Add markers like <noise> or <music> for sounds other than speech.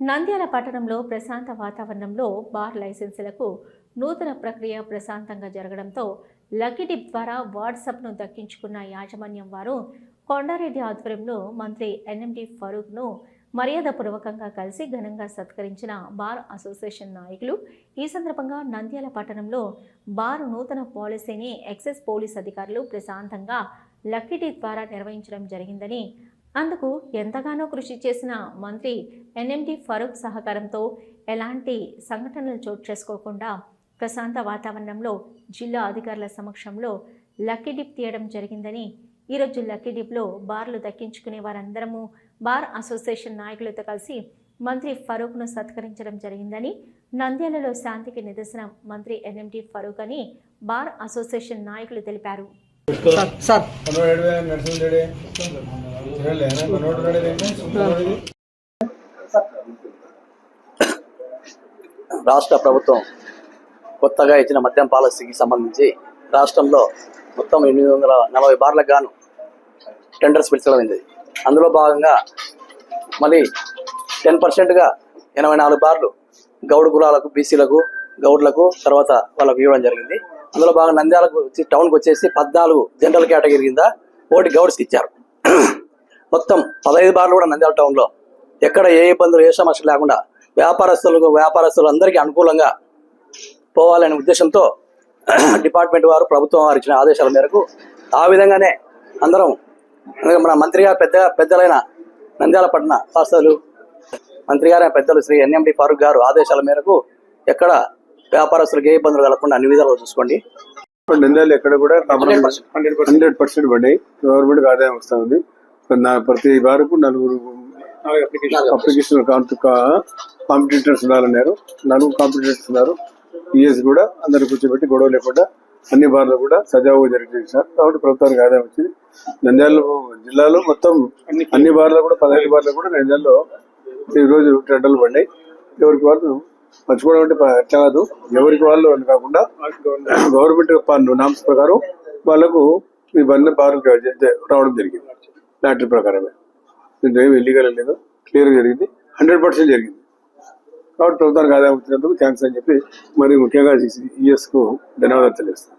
నంద్యాల పట్టణంలో ప్రశాంత వాతావరణంలో బార్ లైసెన్సులకు నూతన ప్రక్రియ ప్రశాంతంగా జరగడంతో లక్కీ డిప్ ద్వారా వాట్సాప్ను దక్కించుకున్న యాజమాన్యం వారు కొండారెడ్డి ఆధ్వర్యంలో మంత్రి ఎన్ఎండి ఫరూక్ను మర్యాదపూర్వకంగా కలిసి ఘనంగా సత్కరించిన బార్ అసోసియేషన్ నాయకులు. ఈ సందర్భంగా నంద్యాల పట్టణంలో బార్ నూతన పాలసీని ఎక్సైజ్ పోలీస్ అధికారులు ప్రశాంతంగా లక్కీ ద్వారా నిర్వహించడం జరిగిందని అందుకు ఎంతగానో కృషి చేసిన మంత్రి ఎన్ఎండి ఫరూక్ సహకారంతో ఎలాంటి సంఘటనలు చోటు చేసుకోకుండా ప్రశాంత వాతావరణంలో జిల్లా అధికారుల సమక్షంలో లక్కీ డిప్ తీయడం జరిగిందని ఈరోజు లక్కీ డిప్లో బార్లు దక్కించుకునే వారందరము బార్ అసోసియేషన్ నాయకులతో కలిసి మంత్రి ఫరూక్ను సత్కరించడం జరిగిందని నంద్యాలలో శాంతికి నిదర్శనం మంత్రి ఎన్ఎండి ఫరూక్ అని బార్ అసోసియేషన్ నాయకులు తెలిపారు. రాష్ట్ర ప్రభుత్వం కొత్తగా ఇచ్చిన మద్యం పాలసీకి సంబంధించి రాష్ట్రంలో మొత్తం ఎనిమిది వందల నలభై బార్లకు గాను టెండర్స్ పిలిచడమైంది అందులో భాగంగా మళ్ళీ టెన్ పర్సెంట్గా ఎనభై నాలుగు బార్లు గౌడ్ కులాలకు బీసీలకు గౌడ్లకు తర్వాత వాళ్ళకు ఇవ్వడం జరిగింది. అందులో భాగంగా నంద్యాలకు వచ్చి టౌన్కి వచ్చేసి పద్నాలుగు జనరల్ కేటగిరీ కింద ఓటి గౌడ్స్కి ఇచ్చారు. మొత్తం పదహైదు బార్లు కూడా నంద్యాల టౌన్లో ఎక్కడ ఏ ఇబ్బందులు ఏ సమస్య లేకుండా వ్యాపారస్తులకు వ్యాపారస్తులు అందరికీ అనుకూలంగా పోవాలనే ఉద్దేశంతో <clears throat> డిపార్ట్మెంట్ వారు ప్రభుత్వం వారు ఇచ్చిన ఆదేశాల మేరకు ఆ విధంగానే అందరం మన మంత్రి గారు పెద్ద పెద్దలైన నంద్యాల పట్టణ వాస్తవులు మంత్రి గారి పెద్దలు శ్రీ ఎన్ఎండి ఫారూక్ గారు ఆదేశాల మేరకు ఎక్కడ వ్యాపారస్తులకు ఏ ఇబ్బందులు కలగకుండా అన్ని విధాలుగా చూసుకోండి. నంద్యాల ఎక్కడ కూడా 100%. హండ్రెడ్ పర్సెంట్ పడ్డాయి. గవర్నమెంట్ ఆదాయం వస్తా ఉంది. నా- ప్రతి వారకు నలుగురు అప్లికేషన్ కాంపిటీటర్స్ ఉన్నారన్నారు. నలుగురు కాంపిటీటర్స్ ఉన్నారు. ఈఎస్ కూడా అందరు కూర్చోబెట్టి గొడవ లేకుండా అన్ని బార్లు కూడా సజావుగా జరిగింది సార్. కాబట్టి ప్రభుత్వానికి ఆదాయం వచ్చింది. నంద్యాల జిల్లాలో మొత్తం అన్ని బార్లు కూడా పదహైదు బార్లు కూడా నంద్యాలలో ఈ రోజు టెండర్లు పడ్డాయి. ఎవరికి వాళ్ళు పంచుకోవడం అంటే కాదు. ఎవరికి వాళ్ళు అని కాకుండా గవర్నమెంట్ నామ్స్ ప్రకారం వాళ్ళకు ఈ బండి బార్లు రావడం జరిగింది. లాటరీ ప్రకారమే. దీంట్లో ఏమి ఇల్లీగల్ లేదు. క్లియర్ జరిగింది. హండ్రెడ్ పర్సెంట్ జరిగింది. కాబట్టి ప్రభుత్వానికి ఆదాయం వచ్చినందుకు థ్యాంక్స్ అని చెప్పి మరి ముఖ్యంగా ఈఎస్కు ధన్యవాదాలు తెలియజేస్తాను